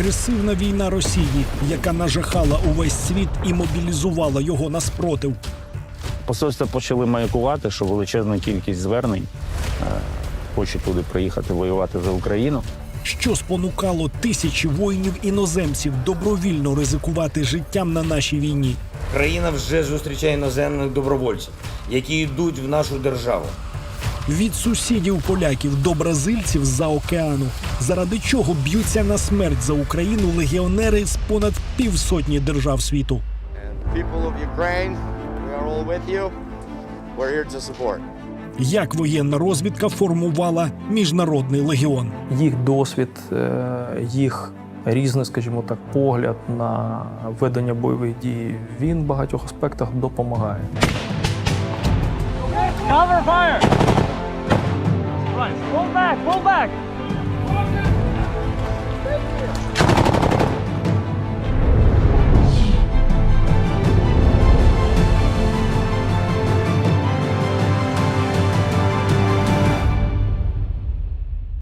агресивна війна Росії, яка нажахала увесь світ і мобілізувала його на спротив. Посольства почали маякувати, що величезна кількість звернень е, хоче туди приїхати воювати за Україну. Що спонукало тисячі воїнів іноземців добровільно ризикувати життям на нашій війні? Країна вже зустрічає іноземних добровольців, які йдуть в нашу державу. Від сусідів поляків до бразильців з-за океану, заради чого б'ються на смерть за Україну легіонери з понад півсотні держав світу. Як воєнна розвідка формувала міжнародний легіон? їх досвід, е, їх різний, скажімо так, погляд на ведення бойових дій, він в багатьох аспектах допомагає. Cover fire! Pull back, pull back!